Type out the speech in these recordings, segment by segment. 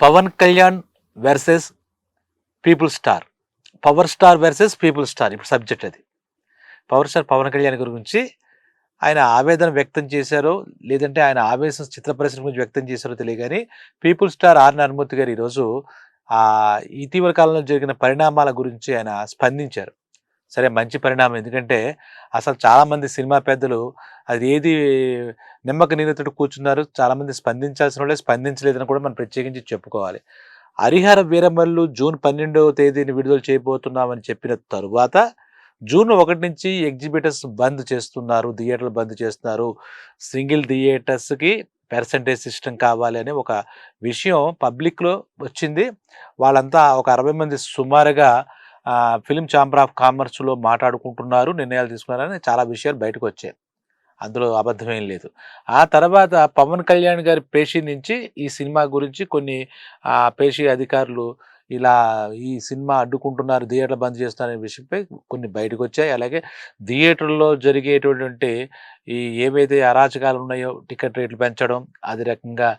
Pawan Kalyan versus people star power star versus people star ఇప్పుడు subject అది. Power star Pawan Kalyan గురించి ఆయన ఆవేదన వ్యక్తం చేశారో లేదంటే ఆయన ఆవేశం చిత్ర పరిశ్రమ గురించి వ్యక్తం చేశారో తెలియగాని కానీ పీపుల్ స్టార్ ఆర్ నారాయణమూర్తి గారు ఈరోజు ఇటీవల కాలంలో జరిగిన పరిణామాల గురించి ఆయన స్పందించారు. సరే మంచి పరిణామం. ఎందుకంటే అసలు చాలామంది సినిమా పెద్దలు అది ఏది నిమ్మక నీరుతోటి కూర్చున్నారు చాలామంది స్పందించాల్సిన వాళ్ళే స్పందించలేదని కూడా మనం ప్రత్యేకించి చెప్పుకోవాలి. హరిహర వీరమల్లు జూన్ పన్నెండవ తేదీని విడుదల చేయబోతున్నామని చెప్పిన తరువాత జూన్ ఒకటి నుంచి ఎగ్జిబిటర్స్ బంద్ చేస్తున్నారు థియేటర్లు బంద్ చేస్తున్నారు. సింగిల్ థియేటర్స్కి పర్సంటేజ్ సిస్టమ్ కావాలి అనే ఒక విషయం పబ్లిక్లో వచ్చింది. వాళ్ళంతా ఒక అరవై మంది సుమారుగా ఫిలిం ఛాంబర్ ఆఫ్ కామర్స్లో మాట్లాడుకుంటున్నారు నిర్ణయాలు తీసుకున్నారని చాలా విషయాలు బయటకు వచ్చాయి అందులో అబద్ధమేం లేదు. ఆ తర్వాత పవన్ కళ్యాణ్ గారి పేషీ నుంచి ఈ సినిమా గురించి కొన్ని పేషీ అధికారులు ఇలా ఈ సినిమా అడ్డుకుంటున్నారు థియేటర్లు బంద్ చేస్తున్నారనే విషయంపై కొన్ని బయటకు వచ్చాయి అలాగే థియేటర్లో జరిగేటటువంటి ఈ ఏవైతే అరాచకాలు ఉన్నాయో టికెట్ రేట్లు పెంచడం అది రకంగా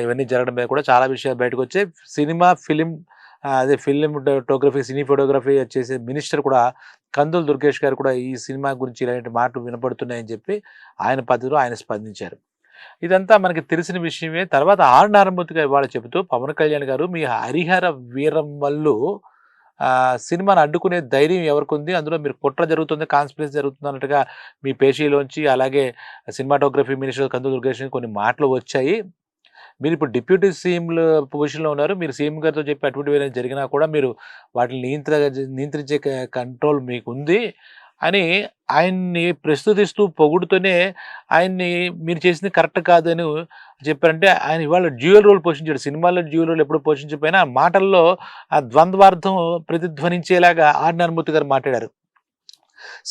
ఇవన్నీ జరగడం మీద కూడా చాలా విషయాలు బయటకు వచ్చాయి సినిమా ఫిలిం అదే ఫిల్మ్ ఫోటోగ్రఫీ సినీ ఫోటోగ్రఫీ చేసే మినిస్టర్ కూడా కందులు దుర్గేష్ గారు కూడా ఈ సినిమా గురించి ఇలాంటి మాటలు వినపడుతున్నాయని చెప్పి ఆయన పద్ధతిలో ఆయన స్పందించారు. ఇదంతా మనకి తెలిసిన విషయమే. తర్వాత ఆర్ నారాయణమూర్తి గారు ఇవాళ చెబుతూ పవన్ కళ్యాణ్ గారు మీ హరిహర వీరం ఆ, సినిమాను అడ్డుకునే ధైర్యం ఎవరికి ఉంది అందులో మీరు కుట్ర జరుగుతుంది కాన్స్పిరెన్స్ జరుగుతుంది అన్నట్టుగా మీ పేషీలోంచి అలాగే సినిమాటోగ్రఫీ మినిస్టర్ కందు దుర్గేష్ కొన్ని మాటలు వచ్చాయి. మీరు ఇప్పుడు డిప్యూటీ సీఎంల పొజిషన్లో ఉన్నారు. మీరు సీఎం గారితో చెప్పి అటువంటి వేరే జరిగినా కూడా మీరు వాటిని నియంత్ర నియంత్రించే కంట్రోల్ మీకు ఉంది అని ఆయన్ని ప్రస్తుతిస్తూ పొగుడుతూనే ఆయన్ని మీరు చేసింది కరెక్ట్ కాదని చెప్పారంటే ఆయన ఇవాళ డ్యూయల్ రోల్ పోషించాడు. సినిమాల్లో డ్యూయల్ రోల్ ఎప్పుడు పోషించకపోయినా మాటల్లో ఆ ద్వంద్వార్థం ప్రతిధ్వనించేలాగా ఆర్ నారాయణమూర్తి గారు మాట్లాడారు.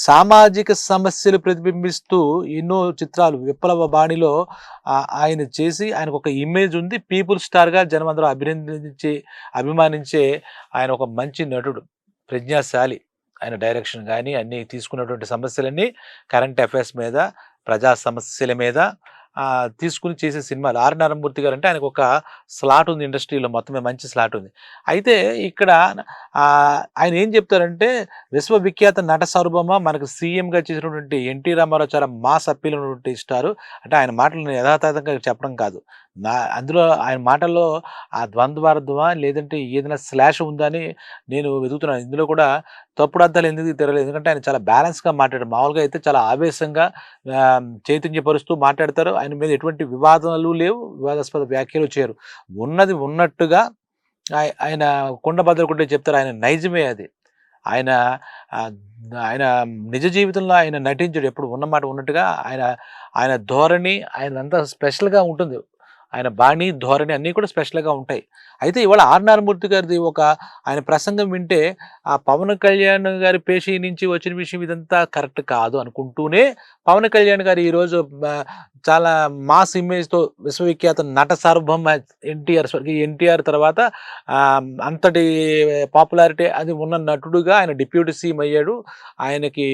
సామాజిక సమస్యలు ప్రతిబింబిస్తూ ఎన్నో చిత్రాలు. విప్లవ బాణిలో ఆయన చేసి ఆయనకు ఒక ఇమేజ్ ఉంది. పీపుల్ స్టార్గా జనం అందరూ అభినందించి అభిమానించే ఆయన ఒక మంచి నటుడు ప్రజ్ఞాశాలి. ఆయన డైరెక్షన్ కానీ అన్ని తీసుకున్నటువంటి సమస్యలన్నీ కరెంట్ అఫైర్స్ మీద ప్రజా సమస్యల మీద తీసుకుని చేసే సినిమాలు. ఆర్. నారాయణమూర్తి గారు అంటే ఆయనకు ఒక స్లాట్ ఉంది ఇండస్ట్రీలో మొత్తమే మంచి స్లాట్ ఉంది. అయితే ఇక్కడ ఆయన ఏం చెప్తారంటే విశ్వవిఖ్యాత నట సార్వభౌమ మనకు సీఎంగా చేసినటువంటి ఎన్టీ రామారావు చాలా మాస్ అప్పీల్ ఉన్నటువంటి ఇస్తారు అంటే ఆయన మాటలను యథాతథంగా చెప్పడం కాదు. నా అందులో ఆయన మాటల్లో ఆ ద్వంద్వార్థమా లేదంటే ఏదైనా స్లాష్ ఉందని నేను వెతుకుతున్నాను. ఇందులో కూడా తప్పుడు అర్థాలు ఎందుకు తెరలేదు? ఎందుకంటే ఆయన చాలా బ్యాలెన్స్గా మాట్లాడారు. మామూలుగా అయితే చాలా ఆవేశంగా చైతన్యపరుస్తూ మాట్లాడతారు. ఆయన మీద ఎటువంటి వివాదాలు లేవు వివాదాస్పద వ్యాఖ్యలు చేయరు. ఉన్నది ఉన్నట్టుగా ఆయ- ఆయన కుండభద్రకుంటే చెప్తారు. ఆయన నైజమే అది. ఆయన ఆయన నిజ జీవితంలో ఆయన నటించడు. ఎప్పుడు ఉన్నమాట ఉన్నట్టుగా ఆయన ఆయన ధోరణి ఆయన అంతా స్పెషల్గా ఉంటుంది. ఆయన బాణి ధోరణి అన్నీ కూడా స్పెషల్గా ఉంటాయి. అయితే ఇవాళ ఆర్నార్ నారాయణమూర్తి గారిది ఒక ఆయన ప్రసంగం వింటే ఆ పవన్ కళ్యాణ్ గారి పేషీ నుంచి వచ్చిన విషయం ఇదంతా కరెక్ట్ కాదు అనుకుంటూనే పవన్ కళ్యాణ్ గారు ఈరోజు చాలా మాస్ ఇమేజ్తో విశ్వవిఖ్యాత నట సార్వభౌమ ఎన్టీఆర్ ఎన్టీఆర్ తర్వాత అంతటి పాపులారిటీ అది ఉన్న నటుడుగా ఆయన డిప్యూటీ సీఎం అయ్యాడు. ఆయనకి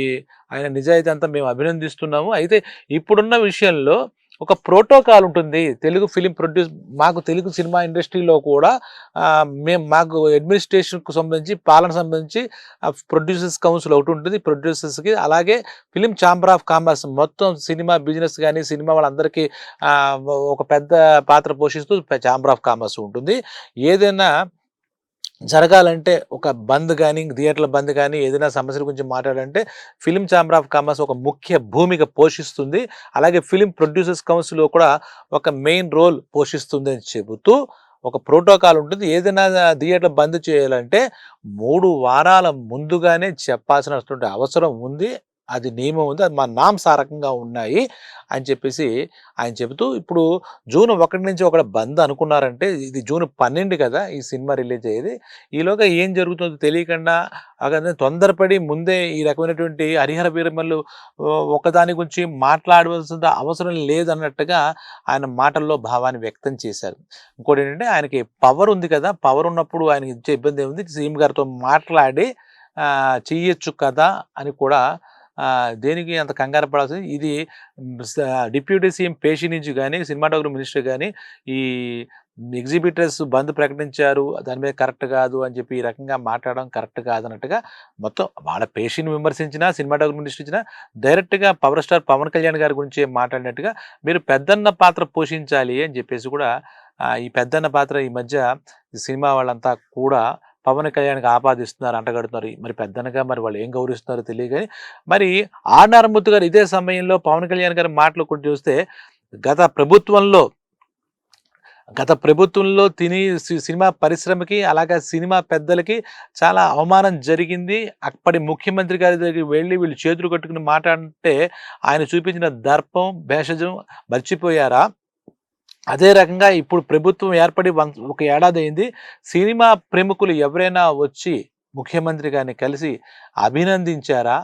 ఆయన నిజాయితీ అంతా మేము అభినందిస్తున్నాము. అయితే ఇప్పుడున్న విషయంలో ఒక ప్రోటోకాల్ ఉంటుంది. తెలుగు ఫిలిం ప్రొడ్యూస్ మాకు తెలుగు సినిమా ఇండస్ట్రీలో కూడా మేము మాకు అడ్మినిస్ట్రేషన్కు సంబంధించి పాలన సంబంధించి ప్రొడ్యూసర్స్ కౌన్సిల్ ఒకటి ఉంటుంది. ప్రొడ్యూసర్స్కి అలాగే ఫిలిం ఛాంబర్ ఆఫ్ కామర్స్ మొత్తం సినిమా బిజినెస్ కానీ సినిమా వాళ్ళందరికీ ఒక పెద్ద పాత్ర పోషిస్తూ ఛాంబర్ ఆఫ్ కామర్స్ ఉంటుంది. ఏదైనా జరగాలంటే ఒక బంద్ కానీ థియేటర్ల బంద్ కానీ ఏదైనా సమస్యల గురించి మాట్లాడాలంటే ఫిలిం ఛాంబర్ ఆఫ్ కామర్స్ ఒక ముఖ్య భూమిక పోషిస్తుంది. అలాగే ఫిలిం ప్రొడ్యూసర్స్ కౌన్సిల్లో కూడా ఒక మెయిన్ రోల్ పోషిస్తుంది అని చెబుతూ ఒక ప్రోటోకాల్ ఉంటుంది. ఏదైనా థియేటర్ బంద్ చేయాలంటే మూడు వారాల ముందుగానే చెప్పాల్సినటువంటి అవసరం ఉంది. అది నియమం ఉంది అది మా నామ్స్ ఉన్నాయి అని చెప్పేసి ఆయన చెబుతూ ఇప్పుడు జూన్ ఒకటి నుంచి ఒకటి బంద్ అనుకున్నారంటే ఇది జూన్ పన్నెండు కదా ఈ సినిమా రిలీజ్ అయ్యేది ఈలోగా ఏం జరుగుతుందో తెలియకుండా అక్కడ తొందరపడి ముందే ఈ రకమైనటువంటి హరిహర వీరమల్లు ఒకదాని గురించి మాట్లాడవలసిన అవసరం లేదన్నట్టుగా ఆయన మాటల్లో భావాన్ని వ్యక్తం చేశారు. ఇంకోటి ఏంటంటే ఆయనకి పవర్ ఉంది కదా పవర్ ఉన్నప్పుడు ఆయనకి ఇచ్చే ఇబ్బంది ఏముంది? సీఎం గారితో మాట్లాడి చెయ్యొచ్చు కదా అని కూడా దేనికి అంత కంగారు పడాల్సింది? ఇది డిప్యూటీ సీఎం పేషి నుంచి కానీ సినిమాటోగ్రఫీ మినిస్టర్ కానీ ఈ ఎగ్జిబిటర్స్ బంద్ ప్రకటించారు దాని మీద కరెక్ట్ కాదు అని చెప్పి ఈ రకంగా మాట్లాడడం కరెక్ట్ కాదు అన్నట్టుగా మొత్తం వాళ్ళ పేషిని విమర్శించినా సినిమాటోగ్రఫీ ఇచ్చినా డైరెక్ట్గా పవర్ స్టార్ పవన్ కళ్యాణ్ గారి గురించి మాట్లాడినట్టుగా మీరు పెద్దన్న పాత్ర పోషించాలి అని చెప్పేసి కూడా ఈ పెద్దన్న పాత్ర ఈ మధ్య సినిమా వాళ్ళంతా కూడా పవన్ కళ్యాణ్కి ఆపాదిస్తున్నారు అంటగడుతున్నారు. మరి పెద్దనగా మరి వాళ్ళు ఏం గౌరవిస్తున్నారో తెలియక కానీ మరి ఆర్నారాయణమూర్తి గారు ఇదే సమయంలో పవన్ కళ్యాణ్ గారి మాటలు కొన్ని చూస్తే గత ప్రభుత్వంలో గత ప్రభుత్వంలో తిని సి- సినిమా పరిశ్రమకి అలాగే సినిమా పెద్దలకి చాలా అవమానం జరిగింది. అప్పటి ముఖ్యమంత్రి గారి దగ్గరికి వెళ్ళి వీళ్ళు చేతులు కట్టుకుని మాట్లాడితే ఆయన చూపించిన దర్పం భేషజం మర్చిపోయారా? అదే రకంగా ఇప్పుడు ప్రభుత్వం ఏర్పడి వన్ ఒక ఏడాది అయింది సినిమా ప్రముఖులు ఎవరైనా వచ్చి ముఖ్యమంత్రి గారిని కలిసి అభినందించారా?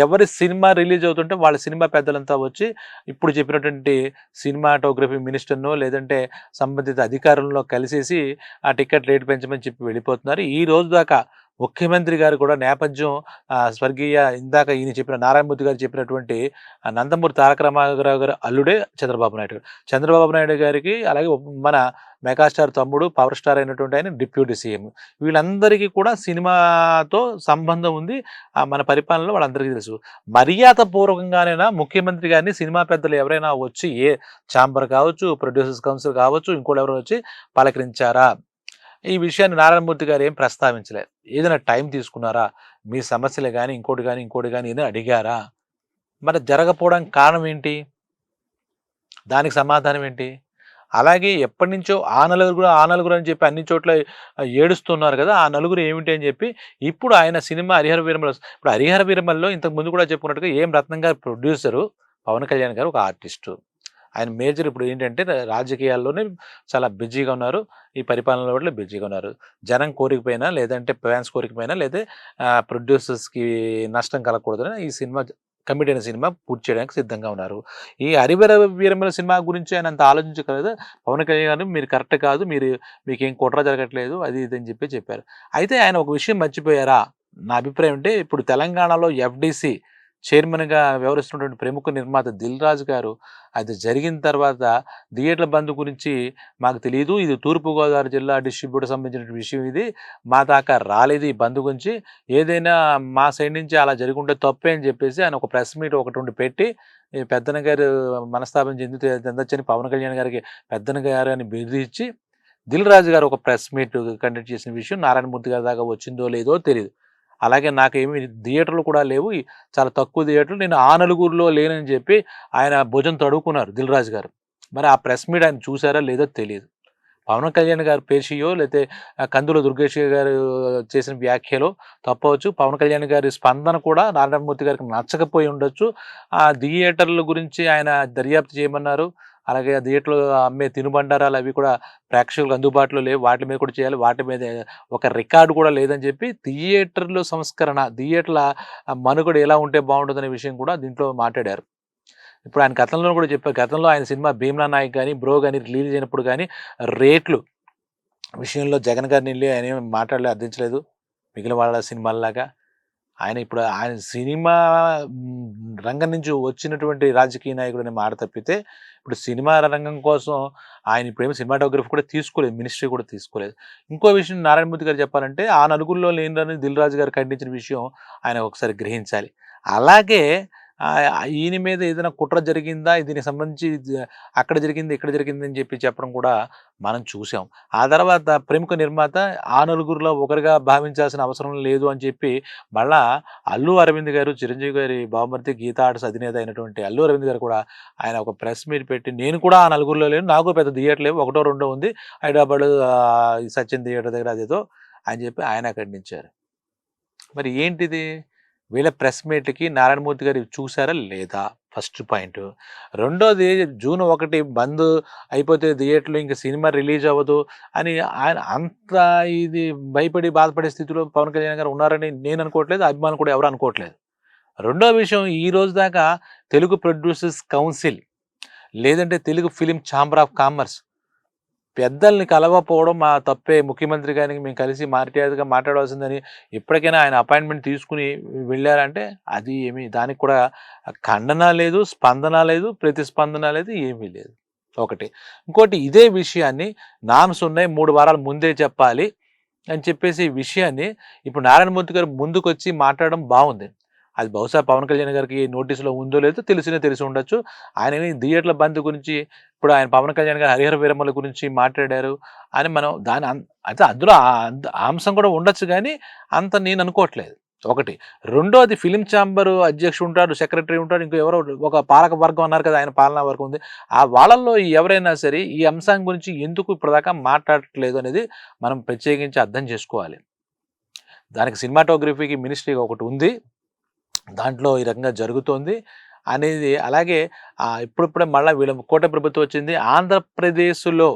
ఎవరి సినిమా రిలీజ్ అవుతుంటే వాళ్ళ సినిమా పెద్దలంతా వచ్చి ఇప్పుడు చెప్పినటువంటి సినిమాటోగ్రఫీ మినిస్టర్నో లేదంటే సంబంధిత అధికారులను కలిసేసి ఆ టికెట్ రేటు పెంచమని చెప్పి వెళ్ళిపోతున్నారు. ఈ రోజు దాకా ముఖ్యమంత్రి గారు కూడా నేపథ్యం స్వర్గీయ ఇందాక ఈయన చెప్పిన నారాయణమూర్తి గారు చెప్పినటువంటి నందమూరి తారక రామారావు గారు అల్లుడే చంద్రబాబు నాయుడు గారు. చంద్రబాబు నాయుడు గారికి అలాగే మన మెగాస్టార్ తమ్ముడు పవర్ స్టార్ అయినటువంటి ఆయన డిప్యూటీ సీఎం. వీళ్ళందరికీ కూడా సినిమాతో సంబంధం ఉంది. ఆ, మన పరిపాలనలో వాళ్ళందరికీ తెలుసు. మర్యాద పూర్వకంగానైనా ముఖ్యమంత్రి గారిని సినిమా పెద్దలు ఎవరైనా వచ్చి ఏ ఛాంబర్ కావచ్చు ప్రొడ్యూసర్స్ కౌన్సిల్ కావచ్చు ఇంకోటి ఎవరైనా వచ్చి పలకరించారా? ఈ విషయాన్ని నారాయణమూర్తి గారు ఏం ప్రస్తావించలేదు. ఏదైనా టైం తీసుకున్నారా? మీ సమస్యలు కానీ ఇంకోటి కానీ ఇంకోటి కానీ ఏదైనా అడిగారా? మరి జరగకపోవడానికి కారణం ఏంటి దానికి సమాధానం ఏంటి? అలాగే ఎప్పటి నుంచో ఆ నలుగురు కూడా ఆ నలుగురు అని చెప్పి అన్ని చోట్ల ఏడుస్తున్నారు కదా ఆ నలుగురు ఏమిటి అని చెప్పి ఇప్పుడు ఆయన సినిమా హరిహర వీరమల ఇప్పుడు హరిహర వీరమల్లో ఇంతకు ముందు కూడా చెప్పుకున్నట్టుగా ఏం రత్నం గారు ప్రొడ్యూసరు పవన్ కళ్యాణ్ గారు ఒక ఆర్టిస్టు. ఆయన మేజర్ ఇప్పుడు ఏంటంటే రాజకీయాల్లోనే చాలా బిజీగా ఉన్నారు. ఈ పరిపాలనలో కూడా బిజీగా ఉన్నారు. జనం కోరికపోయినా లేదంటే ఫ్యాన్స్ కోరికపోయినా లేదా ప్రొడ్యూసర్స్కి నష్టం కలగకూడదని ఈ సినిమా కమిటీ అయిన సినిమా పూర్తి చేయడానికి సిద్ధంగా ఉన్నారు. ఈ హరివర వీరమల సినిమా గురించి ఆయన అంత ఆలోచించగలదు పవన్ కళ్యాణ్ గారు మీరు కరెక్ట్ కాదు మీరు మీకు ఏం కుట్ర జరగట్లేదు అది ఇది అని చెప్పి చెప్పారు. అయితే ఆయన ఒక విషయం మర్చిపోయారా? నా అభిప్రాయం అంటే ఇప్పుడు తెలంగాణలో ఎఫ్డిసి చైర్మన్గా వ్యవహరిస్తున్నటువంటి ప్రముఖ నిర్మాత దిల్ రాజు గారు అది జరిగిన తర్వాత థియేటర్ల బంద్ గురించి మాకు తెలియదు ఇది తూర్పుగోదావరి జిల్లా డిస్ట్రిబ్యూటర్ సంబంధించిన విషయం ఇది. మా దాకా రాలేదు ఈ బంద్ గురించి. ఏదైనా మా సైడ్ నుంచి అలా జరుగుంటే తప్పే అని చెప్పేసి ఆయన ఒక ప్రెస్ మీట్ ఒకటి ఉండి పెట్టి పెద్దన గారు మనస్తాపం చెందితే చెందొచ్చని పవన్ కళ్యాణ్ గారికి పెద్దన గారు అని బెదిరించి దిల్ రాజు గారు ఒక ప్రెస్ మీట్ కండక్ట్ చేసిన విషయం నారాయణమూర్తి గారి దాకా వచ్చిందో లేదో తెలియదు అలాగే నాకు ఏమి థియేటర్లు కూడా లేవు. చాలా తక్కువ థియేటర్లు. నేను ఆ నలుగురిలో లేనని చెప్పి ఆయన భుజం తడుకున్నారు దిల్ రాజు గారు. మరి ఆ ప్రెస్ మీట్ ఆయన చూసారా లేదో తెలియదు పవన్ కళ్యాణ్ గారు పేషియో లేకపోతే కందుల దుర్గేష్ గారు చేసిన వ్యాఖ్యలో తప్పవచ్చు. పవన్ కళ్యాణ్ గారి స్పందన కూడా నారాయణమూర్తి గారికి నచ్చకపోయి ఉండొచ్చు. ఆ థియేటర్ల గురించి ఆయన దర్యాప్తు చేయమన్నారు. అలాగే ఆ థియేటర్లో అమ్మే తినుబండారాలు అవి కూడా ప్రేక్షకులకు అందుబాటులో లేవు. వాటి మీద కూడా చేయాలి. వాటి మీద ఒక రికార్డు కూడా లేదని చెప్పి థియేటర్లు సంస్కరణ థియేటర్ల ఆ మనుగడ ఎలా ఉంటే బాగుంటుందనే విషయం కూడా దీంట్లో మాట్లాడారు. ఇప్పుడు ఆయన గతంలో కూడా చెప్పారు గతంలో ఆయన సినిమా భీమ్లా నాయక్ కానీ బ్రో కానీ రిలీజ్ అయినప్పుడు కానీ రేట్లు విషయంలో జగన్ గారిని వెళ్ళి ఆయన ఏమి మాట్లాడలేదు అర్థించలేదు. మిగిలిన వాళ్ళ సినిమాల్లాగా ఆయన ఇప్పుడు ఆయన సినిమా రంగం నుంచి వచ్చినటువంటి రాజకీయ నాయకుడు అనే మాట తప్పితే ఇప్పుడు సినిమా రంగం కోసం ఆయన ఇప్పుడేమో సినిమాటోగ్రఫీ కూడా తీసుకోలేదు మినిస్ట్రీ కూడా తీసుకోలేదు. ఇంకో విషయం నారాయణమూర్తి గారు చెప్పాలంటే ఆ నలుగురిలో లేని దిల్ రాజు గారు ఖండించిన విషయం ఆయన ఒకసారి గ్రహించాలి. అలాగే ఈయన మీద ఏదైనా కుట్ర జరిగిందా? దీనికి సంబంధించి అక్కడ జరిగింది? ఇక్కడ జరిగింది? అని చెప్పి చెప్పడం కూడా మనం చూసాం. ఆ తర్వాత ప్రముఖ నిర్మాత ఆ నలుగురిలో ఒకరిగా భావించాల్సిన అవసరం లేదు అని చెప్పి మళ్ళా అల్లు అరవింద్ గారు చిరంజీవి గారి బావమర్తి గీతా ఆర్ట్స్ అధినేత అయినటువంటి అల్లు అరవింద్ గారు కూడా ఆయన ఒక ప్రెస్ మీట్ పెట్టి నేను కూడా ఆ నలుగురిలో లేను. నాకు పెద్ద థియేటర్ లేవు. ఒకటో రెండో ఉంది. హైదరాబాద్ సచిన్ థియేటర్ దగ్గర అదేదో అని చెప్పి ఆయన ఖండించారు మరి ఏంటిది? వీళ్ళ ప్రెస్ మీట్కి నారాయణమూర్తి గారు చూసారా లేదా? First point. రెండోది జూన్ ఒకటి బంద్ అయిపోతే థియేటర్లో ఇంకా సినిమా రిలీజ్ అవ్వదు అని ఆయన అంత ఇది భయపడి బాధపడే స్థితిలో పవన్ కళ్యాణ్ గారు ఉన్నారని నేను అనుకోవట్లేదు అభిమానులు కూడా ఎవరు అనుకోవట్లేదు. రెండో విషయం ఈ రోజు దాకా తెలుగు ప్రొడ్యూసర్స్ కౌన్సిల్ లేదంటే Telugu film chamber of commerce పెద్దల్ని కలవకపోవడం మా తప్పే. ముఖ్యమంత్రి గారికి మేము కలిసి మర్యాదగా మాట్లాడవలసిందని ఎప్పటికైనా ఆయన అపాయింట్మెంట్ తీసుకుని వెళ్ళారంటే అది ఏమి దానికి కూడా ఖండన లేదు స్పందన లేదు ప్రతిస్పందన లేదు ఏమీ లేదు. ఒకటి. ఇంకోటి ఇదే విషయాన్ని నామ్స్ ఉన్నాయి మూడు వారాల ముందే చెప్పాలి అని చెప్పేసి ఈ విషయాన్ని ఇప్పుడు నారాయణమూర్తి గారు ముందుకు వచ్చి మాట్లాడడం బాగుంది. అది బహుశా పవన్ కళ్యాణ్ గారికి నోటీసులో ఉందో లేదో తెలిసినే తెలిసి ఉండొచ్చు. ఆయన థియేటర్ల బంద్ గురించి ఇప్పుడు ఆయన పవన్ కళ్యాణ్ గారు హరిహర వీరమ్మల గురించి మాట్లాడారు అని మనం దాని అం- అయితే అందులో ఆ- అంశం కూడా ఉండొచ్చు కానీ అంత నేను అనుకోవట్లేదు. ఒకటి. రెండోది ఫిలిం ఛాంబర్ అధ్యక్షుడు ఉంటాడు సెక్రటరీ ఉంటాడు ఇంకో ఎవరో ఒక పాలక వర్గం అన్నారు కదా ఆయన పాలనా వర్గం ఉంది. ఆ వాళ్ళల్లో ఎవరైనా సరే ఈ అంశం గురించి ఎందుకు ఇప్పటిదాకా మాట్లాడట్లేదు అనేది మనం ప్రత్యేకించి అర్థం చేసుకోవాలి. దానికి సినిమాటోగ్రఫీకి మినిస్ట్రీ ఒకటి ఉంది. దాంట్లో ఈ రకంగా జరుగుతోంది. అనేది అలాగే ఇప్పుడిప్పుడే మళ్ళీ వీళ్ళ కోట ప్రభుత్వం వచ్చింది. ఆంధ్రప్రదేశ్లో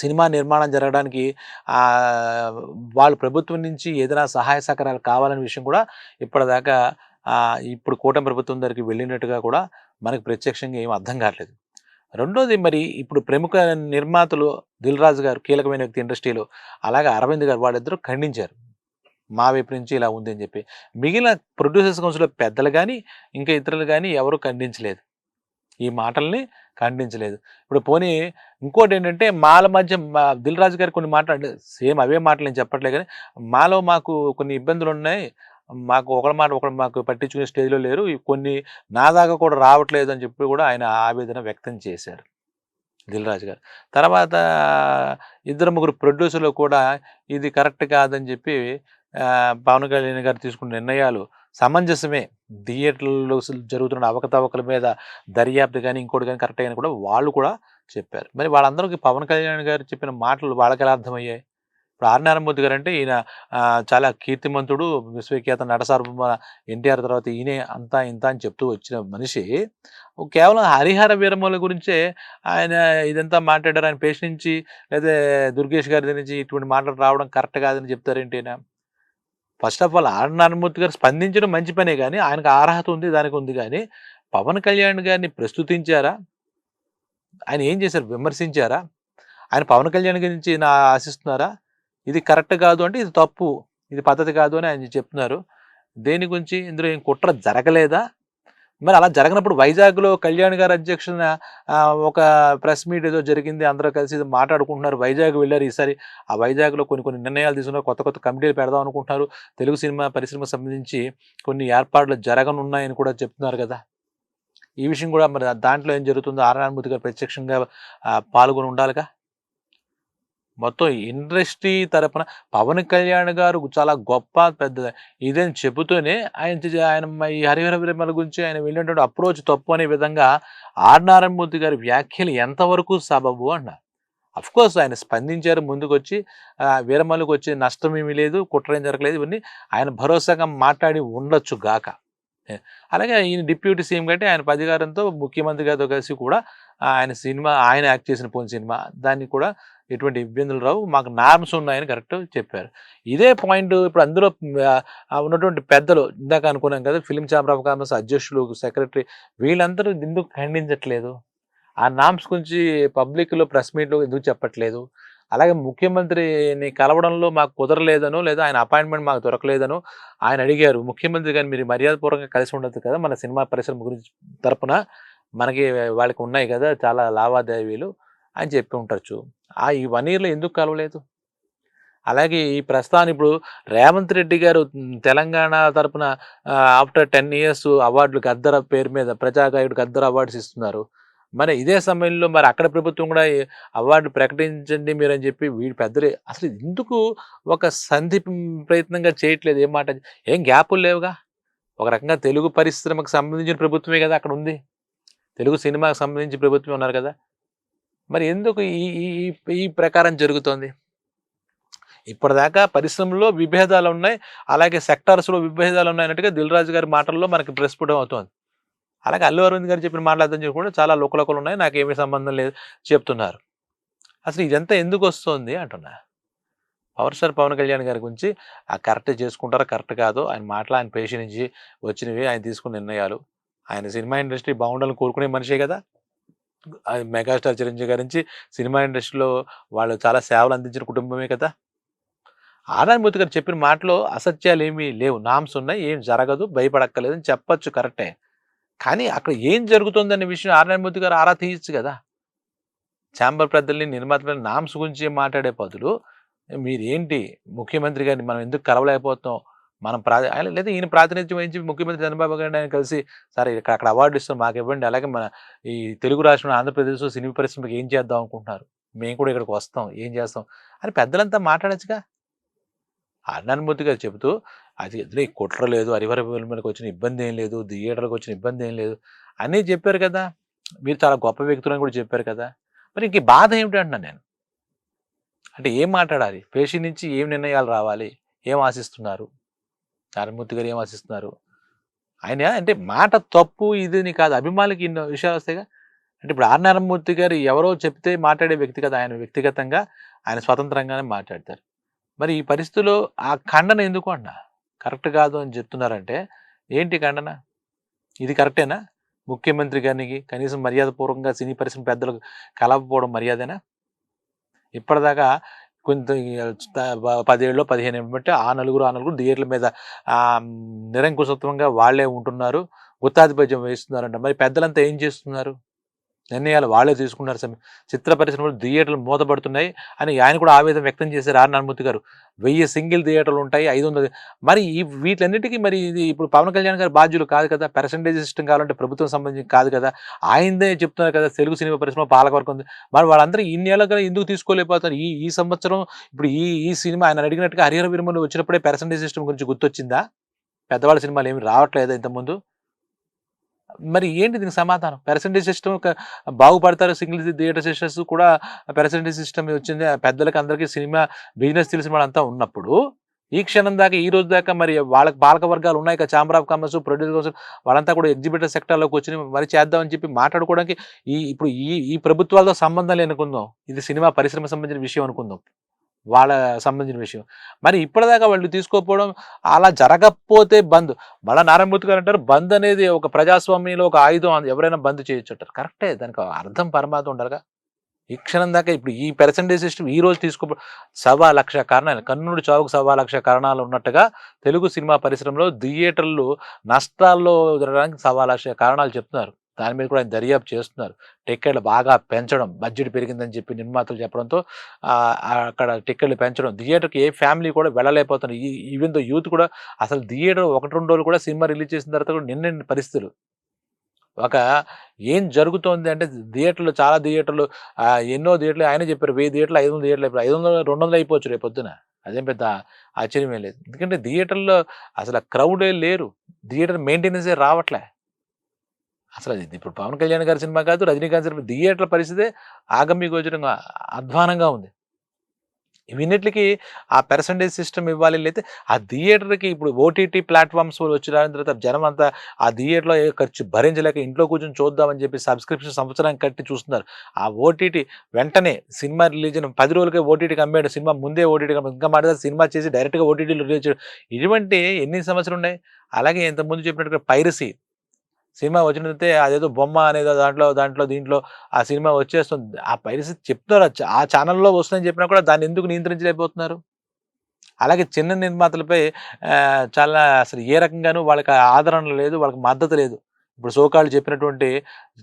సినిమా నిర్మాణం జరగడానికి వాళ్ళు వాళ్ళ ప్రభుత్వం నుంచి ఏదైనా సహాయ సహకారాలు కావాలనే విషయం కూడా ఇప్పటిదాకా ఇప్పుడు కూటమి ప్రభుత్వం దగ్గరికి వెళ్ళినట్టుగా కూడా మనకు ప్రత్యక్షంగా ఏం అర్థం కావట్లేదు. రెండోది మరి ఇప్పుడు ప్రముఖ నిర్మాతలు దిల్ రాజు గారు కీలకమైన వ్యక్తి ఇండస్ట్రీలో అలాగే అరవింద్ గారు వాళ్ళిద్దరూ ఖండించారు. మా వైపు నుంచి ఇలా ఉంది అని చెప్పి. మిగిలిన ప్రొడ్యూసర్స్ కౌన్సిల్లో పెద్దలు కానీ ఇంకా ఇతరులు కానీ ఎవరు ఖండించలేదు. ఈ మాటల్ని ఖండించలేదు. ఇప్పుడు పోనీ ఇంకోటి ఏంటంటే మాల మధ్య మా దిల్ రాజు గారు కొన్ని మాటలు అంటే సేమ్ అవే మాటలు నేను చెప్పట్లే కానీ మాలో మాకు కొన్ని ఇబ్బందులు ఉన్నాయి. మాకు ఒకళ్ళ మాట ఒకళ్ళు మాకు పట్టించుకునే స్టేజ్లో లేరు. కొన్ని నా దాకా కూడా రావట్లేదు అని చెప్పి కూడా ఆయన ఆవేదన వ్యక్తం చేశారు దిల్ రాజు గారు. తర్వాత ఇద్దరు ముగ్గురు ప్రొడ్యూసర్లు కూడా ఇది కరెక్ట్ కాదని చెప్పి పవన్ కళ్యాణ్ గారు తీసుకున్న నిర్ణయాలు సమంజసమే. థియేటర్లో జరుగుతున్న అవకతవకల మీద దర్యాప్తు కానీ ఇంకోటి కానీ కరెక్ట్ అని కూడా వాళ్ళు కూడా చెప్పారు. మరి వాళ్ళందరికీ పవన్ కళ్యాణ్ గారు చెప్పిన మాటలు వాళ్ళకి ఎలా అర్థమయ్యాయి? ఇప్పుడు ఆర్ నారాయణమూర్తి గారు అంటే ఈయన చాలా కీర్తిమంతుడు విశ్వఖ్యాత నటసార్వ ఎన్టీఆర్ తర్వాత ఈయనే అంతా ఇంత అని చెప్తూ వచ్చిన మనిషి. కేవలం హరిహర వీరముల గురించే ఆయన ఇదంతా మాట్లాడారు. ఆయన పేష నుంచి లేదా దుర్గేష్ గారి దగ్గర నుంచి ఇటువంటి మాటలు రావడం కరెక్ట్ కాదని చెప్తారేంటి ఆయన first of all R Narayanamurthy గారు స్పందించడం మంచి పనే కానీ ఆయనకు అర్హత ఉంది దానికి ఉంది కానీ పవన్ కళ్యాణ్ గారిని ప్రస్తుతించారా? ఆయన ఏం చేశారు? విమర్శించారా? ఆయన పవన్ కళ్యాణ్ గురించి నా ఆశిస్తున్నారా? ఇది కరెక్ట్ కాదు అంటే ఇది తప్పు ఇది పద్ధతి కాదు అని ఆయన చెప్తున్నారు. దేని గురించి? ఇందులో ఏం కుట్ర జరగలేదా? మరి అలా జరగనప్పుడు వైజాగ్లో కళ్యాణ్ గారి అధ్యక్షన ఒక ప్రెస్ మీట్ ఏదో జరిగింది అందరూ కలిసి మాట్లాడుకుంటున్నారు వైజాగ్ వెళ్ళారు ఈసారి. ఆ వైజాగ్లో కొన్ని కొన్ని నిర్ణయాలు తీసుకున్నారు కొత్త కొత్త కమిటీలు పెడదాం అనుకుంటున్నారు. తెలుగు సినిమా పరిశ్రమకు సంబంధించి కొన్ని ఏర్పాట్లు జరగనున్నాయని కూడా చెప్తున్నారు కదా. ఈ విషయం కూడా మరి దాంట్లో ఏం జరుగుతుందో ఆరాయణమూర్తి గారు ప్రత్యక్షంగా పాల్గొని ఉండాలిగా? మొత్తం ఇండస్ట్రీ తరపున పవన్ కళ్యాణ్ గారు చాలా గొప్ప పెద్ద ఇదని చెబుతూనే ఆయన ఆయన ఈ హరిహర విరమల గురించి ఆయన వెళ్ళినటువంటి అప్రోచ్ తప్పు అనే విధంగా ఆర్ నారాయణమూర్తి గారి వ్యాఖ్యలు ఎంతవరకు సబబు అన్నారు అఫ్ కోర్స్ ఆయన స్పందించారు ముందుకొచ్చి వచ్చి వచ్చే నష్టం ఏమీ లేదు కుట్ర ఏం జరగలేదు ఇవన్నీ ఆయన భరోసాగా మాట్లాడి ఉండొచ్చు గాక. అలాగే ఈయన డిప్యూటీ సీఎం కంటే ఆయన అధికారంతో ముఖ్యమంత్రి గారితో కలిసి కూడా ఆయన సినిమా ఆయన యాక్ట్ చేసిన పోయిన సినిమా దాన్ని కూడా ఎటువంటి ఇబ్బందులు రావు. మాకు నార్మ్స్ ఉన్నాయని కరెక్ట్ చెప్పారు. ఇదే పాయింట్ ఇప్పుడు అందులో ఉన్నటువంటి పెద్దలు ఇందాక అనుకున్నాం కదా ఫిలిం ఛాంబర్ ఆఫ్ కామర్స్ అధ్యక్షులు సెక్రటరీ వీళ్ళందరూ ఎందుకు ఖండించట్లేదు? ఆ నామ్స్ గురించి పబ్లిక్లో ప్రెస్ మీట్లో ఎందుకు చెప్పట్లేదు? అలాగే ముఖ్యమంత్రిని కలవడంలో మాకు కుదరలేదనో లేదా ఆయన అపాయింట్మెంట్ మాకు దొరకలేదనో ఆయన అడిగారు. ముఖ్యమంత్రి కానీ మీరు మర్యాదపూర్వకంగా కలిసి ఉండదు కదా మన సినిమా పరిశ్రమ గురించి తరపున. మనకి వాళ్ళకి ఉన్నాయి కదా చాలా లావాదేవీలు అని చెప్పి ఉండొచ్చు. ఆ ఈ వన్ ఇయర్లో ఎందుకు కలవలేదు? అలాగే ఈ ప్రస్తుతాన్ని ఇప్పుడు రేవంత్ రెడ్డి గారు తెలంగాణ తరపున ఆఫ్టర్ టెన్ ఇయర్స్ అవార్డులు గద్దర పేరు మీద ప్రజాగాయుడు గద్దర అవార్డ్స్ ఇస్తున్నారు. మరి ఇదే సమయంలో మరి అక్కడ ప్రభుత్వం కూడా అవార్డు ప్రకటించండి మీరు అని చెప్పి వీడు పెద్దలు అసలు ఎందుకు ఒక సంధి ప్రయత్నంగా చేయట్లేదు? ఏం మాట? ఏం గ్యాపులు లేవుగా? ఒక రకంగా తెలుగు పరిశ్రమకు సంబంధించిన ప్రభుత్వమే కదా అక్కడ ఉంది. తెలుగు సినిమాకి సంబంధించి ప్రభుత్వం ఉన్నారు కదా? మరి ఎందుకు ఈ ఈ- ఈ ప్రకారం జరుగుతోంది? ఇప్పటిదాకా పరిశ్రమలో విభేదాలు ఉన్నాయి. అలాగే సెక్టార్స్లో విభేదాలు ఉన్నాయన్నట్టుగా దిల్ రాజు గారి మాటల్లో మనకి ప్రస్ఫుటం అవుతోంది. అలాగే అల్లు అరవింద్ గారు చెప్పిన మాట్లాడదని అర్థం చాలా లోకలోకలు ఉన్నాయి. నాకు ఏమీ సంబంధం లేదు చెప్తున్నారు. అసలు ఇదంతా ఎందుకు వస్తుంది అంటున్నా? పవర్ స్టార్ పవన్ కళ్యాణ్ గారి గురించి ఆ కరెక్ట్ చేసుకుంటారా? కరెక్ట్ కాదు. ఆయన మాటలు ఆయన పేషి నుంచి వచ్చినవి ఆయన తీసుకున్న నిర్ణయాలు. ఆయన సినిమా ఇండస్ట్రీ బాగుండాలని కోరుకునే మనిషే కదా. మెగాస్టార్ చిరంజీవి గారి నుంచి సినిమా ఇండస్ట్రీలో వాళ్ళు చాలా సేవలు అందించిన కుటుంబమే కదా! ఆనందమూర్తి గారు చెప్పిన మాటలో అసత్యాలు ఏమీ లేవు. నామ్స్ ఉన్నాయి ఏం జరగదు భయపడక్కర్లేదని అని కరెక్టే. కానీ అక్కడ ఏం జరుగుతుందనే విషయం ఆనందమూర్తి గారు ఆరా తీయచ్చు కదా! ఛాంబర్ పెద్దల్ని నిర్మాతలని నామ్స్ గురించి మాట్లాడే బదులు మీరేంటి ముఖ్యమంత్రి గారిని మనం ఎందుకు కలవలేకపోతున్నాం? మనం ప్రా లేదా ఈయన ప్రాతినిధ్యం వహించి ముఖ్యమంత్రి చంద్రబాబు గారు ఆయన కలిసి సరే ఇక్కడ అక్కడ అవార్డు ఇస్తాం మాకు ఇవ్వండి. అలాగే మన ఈ తెలుగు రాష్ట్రంలో ఆంధ్రప్రదేశ్ సినీ పరిశ్రమకి ఏం చేద్దాం అనుకుంటున్నారు? మేము కూడా ఇక్కడికి వస్తాం. ఏం చేస్తాం? అని పెద్దలంతా మాట్లాడచ్చుగా. అన్నానుమూర్తి గారు చెబుతూ అది ఎదురు కుట్ర లేదు హరిహర మీదకి వచ్చిన ఇబ్బంది ఏం లేదు థియేటర్కి వచ్చిన ఇబ్బంది ఏం లేదు అన్నీ చెప్పారు కదా. మీరు చాలా గొప్ప వ్యక్తులని కూడా చెప్పారు కదా. మరి ఇంక బాధ ఏమిటి అంటున్నాను నేను? అంటే ఏం మాట్లాడాలి? పేషెంట్ నుంచి ఏం నిర్ణయాలు రావాలి? ఏం ఆశిస్తున్నారు? నారాయణమూర్తి గారు ఏం ఆశిస్తున్నారు? ఆయన అంటే మాట తప్పు ఇదిని కాదు. అభిమానులకి ఇన్ని విషయాలు వస్తాయిగా. అంటే ఇప్పుడు ఆర్ నారాయణమూర్తి గారు ఎవరో చెప్తే మాట్లాడే వ్యక్తి కదా. ఆయన వ్యక్తిగతంగా ఆయన స్వతంత్రంగానే మాట్లాడతారు. మరి ఈ పరిస్థితుల్లో ఆ ఖండన ఎందుకు అన్నా కరెక్ట్ కాదు అని చెప్తున్నారంటే ఏంటి ఖండన? ఇది కరెక్టేనా? ముఖ్యమంత్రి గారికి కనీసం మర్యాదపూర్వకంగా సినీ పరిశ్రమ పెద్దలకు కలవకపోవడం మర్యాదేనా? ఇప్పటిదాకా కొంత ఈ పదేళ్ళు పదిహేను ఏళ్ళు బట్టి ఆ నలుగురు ఆ నలుగురు థియేటర్ల మీద నిరంకుశత్వంగా వాళ్ళే ఉంటున్నారు. గుత్తాధిపత్యం వేస్తున్నారంట. మరి పెద్దలంతా ఏం చేస్తున్నారు? నిర్ణయాలు వాళ్ళే తీసుకున్నారు సమి. చిత్ర పరిశ్రమలు థియేటర్లు మూతపడుతున్నాయి అని ఆయన కూడా ఆవేదన వ్యక్తం చేశారు ఆర్ నారాయణమూర్తి గారు. వెయ్యి సింగిల్ థియేటర్లు ఉంటాయి ఐదు వందలు. మరి ఈ వీటన్నిటికీ మరి ఇది ఇప్పుడు పవన్ కళ్యాణ్ గారు బాధ్యులు కాదు కదా పర్సంటేజ్ సిస్టమ్ కావాలంటే ప్రభుత్వం సంబంధించి కాదు కదా. ఆయనదే చెప్తున్నారు కదా తెలుగు సినిమా పరిశ్రమ పాలకవర్గం ఉంది. మరి వాళ్ళందరూ ఇన్ని ఏళ్ళ ఎందుకు తీసుకోలేకపోతారు ఈ ఈ సంవత్సరం ఇప్పుడు ఈ ఈ సినిమా ఆయన అడిగినట్టుగా హరిహర విరమలు వచ్చినప్పుడే పర్సంటేజ్ సిస్టమ్ గురించి గుర్తొచ్చిందా? పెద్దవాళ్ళ సినిమాలు ఏమి రావట్లేదు ఇంతకుముందు? మరి ఏంటి దీనికి సమాధానం? పర్సంటేజ్ సిస్టమ్ బాగుపడతారు సింగిల్ థియేటర్ సిస్టర్స్ కూడా పర్సంటేజ్ సిస్టమ్ వచ్చింది. పెద్దలకి అందరికీ సినిమా బిజినెస్ తెలిసిన వాళ్ళంతా ఉన్నప్పుడు ఈ క్షణం దాకా ఈ రోజు దాకా మరి వాళ్ళకి బాలక వర్గాలు ఉన్నాయి కదా chamber of commerce producer council వాళ్ళంతా కూడా ఎగ్జిబిటర్ సెక్టర్లోకి వచ్చి మరి చేద్దామని చెప్పి మాట్లాడుకోవడానికి ఈ ఇప్పుడు ఈ ఈ ప్రభుత్వాలతో సంబంధం లేనుకుందాం ఇది సినిమా పరిశ్రమ సంబంధించిన విషయం అనుకుందాం. వాళ్ళ సంబంధించిన విషయం. మరి ఇప్పటిదాకా వాళ్ళు తీసుకోకపోవడం అలా జరగకపోతే బంద్. మళ్ళీ నారాయణమూర్తి గారు అంటారు బంద్ అనేది ఒక ప్రజాస్వామ్యంలో ఒక ఆయుధం ఎవరైనా బంద్ చేయొచ్చు అంటారు కరెక్టే దానికి అర్థం పరమాత్మ ఉండాలిగా. ఈ క్షణం దాకా ఇప్పుడు ఈ పర్సంటేజ్ సిస్టమ్ ఈ రోజు తీసుకో సవా లక్ష కారణాలు కన్నుడు చావుకు సవా లక్ష కారణాలు ఉన్నట్టుగా తెలుగు సినిమా పరిశ్రమలో థియేటర్లు నష్టాల్లో జరగడానికి సవా లక్ష కారణాలు చెప్తున్నారు. దాని మీద కూడా ఆయన దర్యాప్తు చేస్తున్నారు. టికెట్లు బాగా పెంచడం బడ్జెట్ పెరిగిందని చెప్పి నిర్మాతలు చెప్పడంతో అక్కడ టికెట్లు పెంచడం. థియేటర్కి ఏ ఫ్యామిలీ కూడా వెళ్ళలేకపోతున్నారు. ఈ ఈవెన్ దో యూత్ కూడా అసలు థియేటర్ ఒకటి రెండు రోజులు కూడా సినిమా రిలీజ్ చేసిన తర్వాత కూడా నిన్న పరిస్థితులు. ఒక ఏం జరుగుతోంది అంటే థియేటర్లు చాలా థియేటర్లు ఎన్నో థియేటర్లు ఆయన చెప్పారు. వెయ్యి థియేటర్లు ఐదు వందల థియేటర్లు ఇప్పుడు ఐదు వందలు రెండు వందలు అయిపోవచ్చు రేపు పొద్దున. అదేం పెద్ద ఆశ్చర్యమే లేదు. ఎందుకంటే థియేటర్లో అసలు క్రౌడే లేరు. థియేటర్ మెయింటెనెన్సే రావట్లే. అసలు అది ఇప్పుడు పవన్ కళ్యాణ్ గారి సినిమా కాదు రజనీకాంత్ సినిమా థియేటర్ల పరిస్థితి ఆగమ్య గోచరంగా అధ్వానంగా ఉంది. ఇవన్నిటికి ఆ పర్సంటేజ్ సిస్టమ్ ఇవ్వాలి లేకపోతే ఆ థియేటర్కి ఇప్పుడు ఓటీటీ ప్లాట్ఫామ్స్ వచ్చిన తర్వాత జనం అంతా ఆ థియేటర్లో ఏ ఖర్చు భరించలేక ఇంట్లో కూర్చొని చూద్దామని చెప్పి సబ్స్క్రిప్షన్ సంవత్సరానికి కట్టి చూస్తున్నారు. ఆ ఓటీటీ వెంటనే సినిమా రిలీజ్ పది రోజులకే ఓటీటీకి అమ్మాడు సినిమా ముందే ఓటీటీ ఇంకా మాట సినిమా చేసి డైరెక్ట్గా ఓటీటీలో రిలీజ్ చేయడం. ఇటువంటి ఎన్ని సమస్యలు ఉన్నాయి? అలాగే ఇంతకుముందు చెప్పినట్టుగా పైరసీ సినిమా వచ్చినట్టే అదేదో బొమ్మ అనేది దాంట్లో దాంట్లో దీంట్లో ఆ సినిమా వచ్చేస్తుంది. ఆ పరిస్థితి చెప్తున్నారు ఆ ఛానల్లో వస్తుందని చెప్పినా కూడా దాన్ని ఎందుకు నియంత్రించలేకపోతున్నారు? అలాగే చిన్న నిర్మాతలపై చాలా అసలు ఏ రకంగానూ వాళ్ళకి ఆదరణ లేదు వాళ్ళకి మద్దతు లేదు. ఇప్పుడు సోకాళ్ళు చెప్పినటువంటి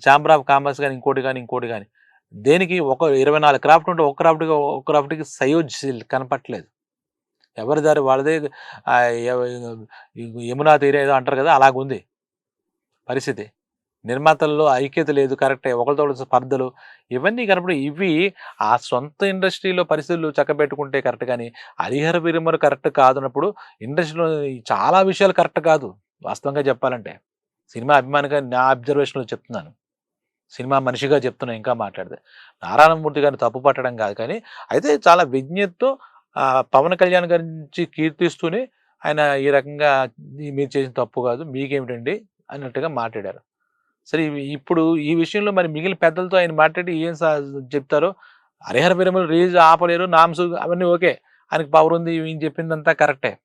ఛాంబర్ ఆఫ్ కామర్స్ కానీ ఇంకోటి కానీ ఇంకోటి కానీ దేనికి ఒక ఇరవై నాలుగు క్రాఫ్ట్ ఉంటే ఒక క్రాఫ్ట్కి ఒక క్రాఫ్ట్కి సయోజ్ కనపట్లేదు. ఎవరి దారి వాళ్ళదే యమునా తీరేదో అంటారు కదా అలాగుంది. పరిస్థితి. నిర్మాతల్లో ఐక్యత లేదు కరెక్టే. ఒకరితో స్పర్ధలు ఇవన్నీ కనపడి ఇవి ఆ సొంత ఇండస్ట్రీలో పరిస్థితులు చక్కబెట్టుకుంటే కరెక్ట్ కానీ హరిహర విరమరు కరెక్ట్ కాదున్నప్పుడు ఇండస్ట్రీలో చాలా విషయాలు కరెక్ట్ కాదు. వాస్తవంగా చెప్పాలంటే సినిమా అభిమానిగా నా అబ్జర్వేషన్లో చెప్తున్నాను. సినిమా మనిషిగా చెప్తున్నా ఇంకా మాట్లాడితే. నారాయణమూర్తి గారిని తప్పు పట్టడం కాదు కానీ అయితే చాలా విజ్ఞతతో పవన్ కళ్యాణ్ గారి నుంచి కీర్తిస్తూనే ఆయన ఈ రకంగా మీరు చేసిన తప్పు కాదు. మీకేమిటండి? అన్నట్టుగా మాట్లాడారు. సరే ఇప్పుడు ఈ విషయంలో మరి మిగిలిన పెద్దలతో ఆయన మాట్లాడి ఏం సా- చెప్తారో? హరిహర విరమలు రిలీజ్ ఆపలేరు నామ్స్ అవన్నీ ఓకే. ఆయనకి పవర్ ఉంది ఈయన చెప్పిందంతా కరెక్టే.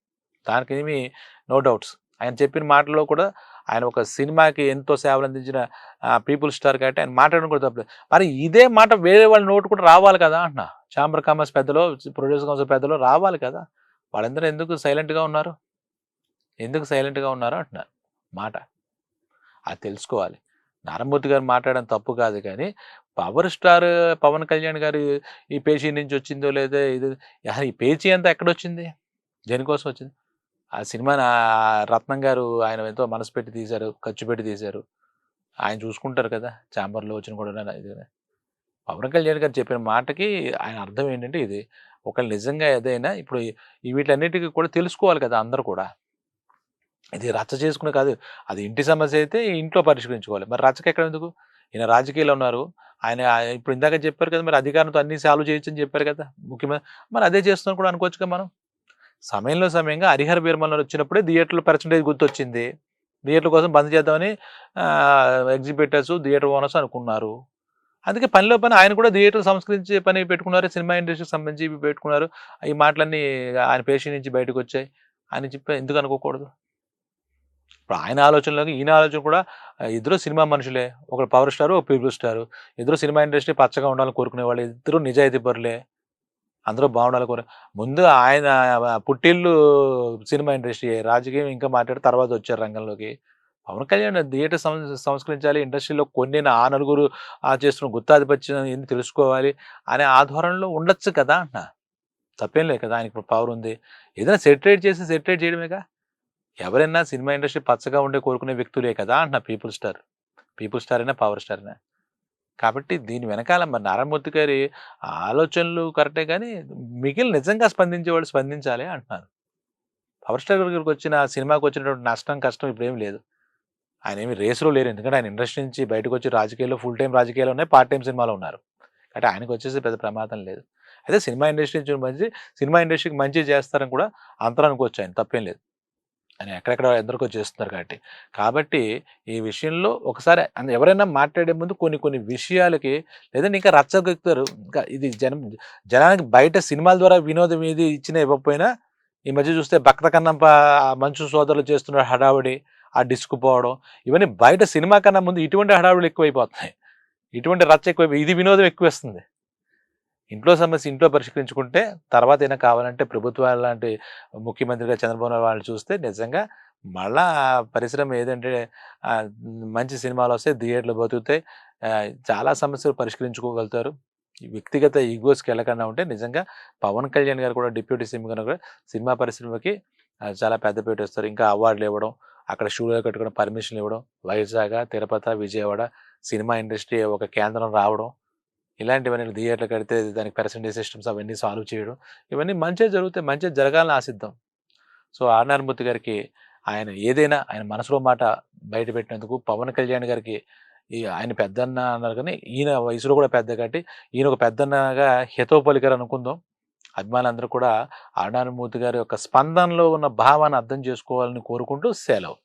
దానికి ఏమి నో డౌట్స్ ఆయన చెప్పిన మాటల్లో కూడా ఆయన ఒక సినిమాకి ఎంతో సేవలు అందించిన పీపుల్ స్టార్ కాబట్టి ఆయన మాట్లాడడం కూడా తప్పలేదు. మరి ఇదే మాట వేరే వాళ్ళ నోటు కూడా రావాలి కదా అంటున్నా. చాంబర్ కామర్స్ పెద్దలో ప్రొడ్యూసర్ కౌన్సిల్ పెద్దలో రావాలి కదా? వాళ్ళందరూ ఎందుకు సైలెంట్గా ఉన్నారు? ఎందుకు సైలెంట్గా ఉన్నారు అంటున్నారు మాట. అది తెలుసుకోవాలి. నారాయణమూర్తి గారు మాట్లాడడం తప్పు కాదు కానీ పవర్ స్టార్ పవన్ కళ్యాణ్ గారు ఈ పేజీ నుంచి వచ్చిందో లేదో ఇది అసలు ఈ పేజీ అంతా ఎక్కడొచ్చింది? దేనికోసం వచ్చింది? ఆ సినిమా రత్నం గారు ఆయన ఎంతో మనసు పెట్టి తీశారు ఖర్చు పెట్టి తీశారు. ఆయన చూసుకుంటారు కదా ఛాంబర్లో వచ్చిన కూడా ఇది పవన్ కళ్యాణ్ గారు చెప్పిన మాటకి ఆయన అర్థం ఏంటంటే ఇది. ఒకళ్ళు నిజంగా ఏదైనా ఇప్పుడు ఈ- వీటన్నిటికీ కూడా తెలుసుకోవాలి కదా అందరూ కూడా. ఇది రచ్చ చేసుకునే కాదు. అది ఇంటి సమస్య అయితే ఇంట్లో పరిష్కరించుకోవాలి. మరి రచ్చకి ఎక్కడ ఎందుకు? ఈయన రాజకీయాలు ఉన్నారు. ఆయన ఇప్పుడు ఇందాక చెప్పారు కదా మరి అధికారంతో అన్ని సాల్వ్ చేయొచ్చు అని చెప్పారు కదా ముఖ్యమంత్రి మరి అదే చేస్తున్నాం కూడా అనుకోవచ్చు కదా మనం. సమయంలో సమయంగా హరిహర బీర్మల్ వచ్చినప్పుడే థియేటర్లో పర్సంటేజ్ గుర్తొచ్చింది. థియేటర్ల కోసం బంద్ చేద్దామని ఎగ్జిబిటర్స్ థియేటర్ ఓనర్స్ అనుకున్నారు. అందుకే పనిలో పని ఆయన కూడా థియేటర్ సంస్కరించే పని పెట్టుకున్నారు. సినిమా ఇండస్ట్రీకి సంబంధించి పెట్టుకున్నారు. ఈ మాటలన్నీ ఆయన పేషెంట్ నుంచి బయటకు వచ్చాయి. అని చెప్పి ఎందుకు అనుకోకూడదు? ఇప్పుడు ఆయన ఆలోచనలోకి ఈయన ఆలోచన కూడా ఇద్దరు సినిమా మనుషులే. ఒకరు పవర్ స్టార్ ఒక పీపుల్ స్టార్. ఇద్దరు సినిమా ఇండస్ట్రీ పచ్చగా ఉండాలని కోరుకునే వాళ్ళు ఇద్దరు నిజాయితీ పరులే అందరూ బాగుండాలి కోరు ముందు ఆయన పుట్టిల్లు సినిమా ఇండస్ట్రీ రాజకీయం ఇంకా మాట్లాడి తర్వాత వచ్చారు రంగంలోకి. పవన్ కళ్యాణ్ థియేటర్ సంస్కరించాలి ఇండస్ట్రీలో కొన్ని ఆ నలుగురు ఆ చేస్తున్న గుత్తాధిపత్యం ఏంది తెలుసుకోవాలి అనే ఆధ్వర్యంలో ఉండొచ్చు కదా అంట తప్పేం లేదు కదా ఆయనకి పవర్ ఉంది. ఏదైనా సెటరేట్ చేసి సెటరేట్ చేయడమేగా? ఎవరైనా సినిమా ఇండస్ట్రీ పచ్చగా ఉండే కోరుకునే వ్యక్తులే కదా అంటున్నా పీపుల్ స్టార్. పీపుల్ స్టార్ అయినా పవర్ స్టార్ అయినా. కాబట్టి దీని వెనకాల మరి నారాయణమూర్తి గారి ఆలోచనలు కరెక్టే కానీ మిగిలిన నిజంగా స్పందించేవాళ్ళు స్పందించాలి అంటున్నారు. పవర్ స్టార్ గారికి వచ్చిన సినిమాకి వచ్చినటువంటి నష్టం కష్టం ఇప్పుడు ఏం లేదు. ఆయన ఏమి రేసులో లేరు. ఎందుకంటే ఆయన ఇండస్ట్రీ నుంచి బయటకు వచ్చి రాజకీయాల్లో ఫుల్ టైం రాజకీయాలు ఉన్నాయి పార్ట్ టైం సినిమాలో ఉన్నారు. కాబట్టి ఆయనకు వచ్చేసి పెద్ద ప్రమాదం లేదు. అయితే సినిమా ఇండస్ట్రీ నుంచి మంచి సినిమా ఇండస్ట్రీకి మంచి చేస్తారని కూడా అంతరం అనుకోవచ్చు ఆయన తప్పేం లేదు. అని ఎక్కడెక్కడ ఎందరికో చేస్తున్నారు కాబట్టి. కాబట్టి ఈ విషయంలో ఒకసారి ఎవరైనా మాట్లాడే ముందు కొన్ని కొన్ని విషయాలకి లేదంటే ఇంకా రచ్చగెక్కుతారు ఇంకా ఇది జనం జనానికి బయట సినిమాల ద్వారా వినోదం ఏది ఇచ్చినా ఇవ్వకపోయినా ఈ మధ్య చూస్తే భక్త కన్నం మంచు సోదరులు చేస్తున్న హడావుడి ఆ డిస్క్ పోవడం ఇవన్నీ బయట సినిమా కన్నా ముందు ఇటువంటి హడావుడులు ఎక్కువైపోతున్నాయి. ఇటువంటి రచ్చ ఎక్కువ ఇది వినోదం ఎక్కువ వస్తుంది ఇంట్లో సమస్య ఇంట్లో పరిష్కరించుకుంటే తర్వాత అయినా కావాలంటే ప్రభుత్వాలు లాంటి ముఖ్యమంత్రిగా చంద్రబాబు నాయుడు వాళ్ళు చూస్తే నిజంగా మళ్ళా పరిశ్రమ ఏదంటే మంచి సినిమాలు వస్తాయి థియేటర్లు బతుకుతాయి. చాలా సమస్యలు పరిష్కరించుకోగలుగుతారు. వ్యక్తిగత ఈగోస్కి వెళ్ళకుండా ఉంటే నిజంగా పవన్ కళ్యాణ్ గారు కూడా డిప్యూటీ సీఎం గారు కూడా సినిమా పరిశ్రమకి చాలా పెద్ద వస్తారు. ఇంకా అవార్డులు ఇవ్వడం అక్కడ స్టూడియో కట్టుకోవడం పర్మిషన్ ఇవ్వడం వైజాగ్ తిరుపతి విజయవాడ సినిమా ఇండస్ట్రీ ఒక కేంద్రం రావడం ఇలాంటివన్నీ థియేటర్లు కడితే దానికి పర్సంటేజ్ సిస్టమ్స్ అవన్నీ సాల్వ్ చేయడం ఇవన్నీ మంచిగా జరిగితే మంచిగా జరగాలని ఆశిద్దాం. సో ఆర్నార్మూర్తి గారికి ఆయన ఏదైనా ఆయన మనసులో మాట బయటపెట్టినందుకు పవన్ కళ్యాణ్ గారికి ఈ ఆయన పెద్దన్న అన్నారు కానీ ఈయన వయసులో కూడా పెద్ద కాబట్టి ఈయన ఒక పెద్దన్నగా హితో పలికారు అనుకుందాం. అభిమానులందరూ కూడా ఆర్నారమూర్తి గారి యొక్క స్పందనలో ఉన్న భావాన్ని అర్థం చేసుకోవాలని కోరుకుంటూ సెలవు.